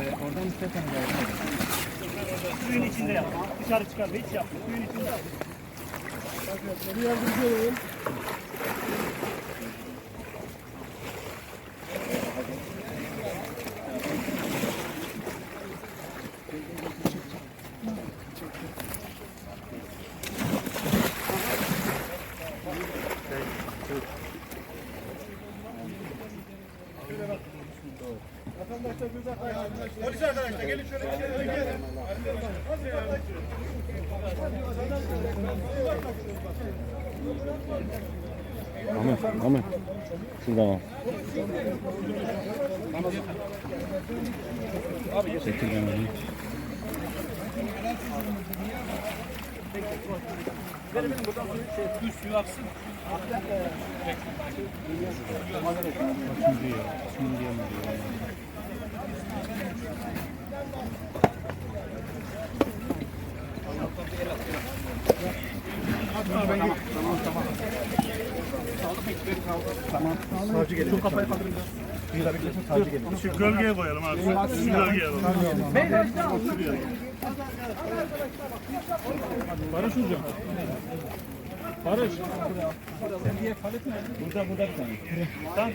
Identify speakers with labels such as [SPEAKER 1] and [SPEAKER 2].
[SPEAKER 1] oradan istersen
[SPEAKER 2] Suyun içinde yapma. Dışarı çıkarma. Hiç yapma. Suyun içinde yap.
[SPEAKER 3] Arkadaşlar yardımcı olalım.
[SPEAKER 2] Polis arkadaşlar gelin şöyle içeri gelin.
[SPEAKER 1] Ahmet, Ahmet. Şuradan al. Çekil ben alayım.
[SPEAKER 2] Benim buradan şey, düz suyu aksın.
[SPEAKER 1] Şimdi diyor. Şimdi diyor mu diyor.
[SPEAKER 3] Savcı gelecek. Şu kafayı kaldırın. Bir dakika savcı gelecek.
[SPEAKER 2] Şu gölgeye koyalım abi. Şu gölgeye alalım.
[SPEAKER 3] Barış hocam. Barış. Sen diye palet nerede? Burada burada bir tane.
[SPEAKER 2] Tamam.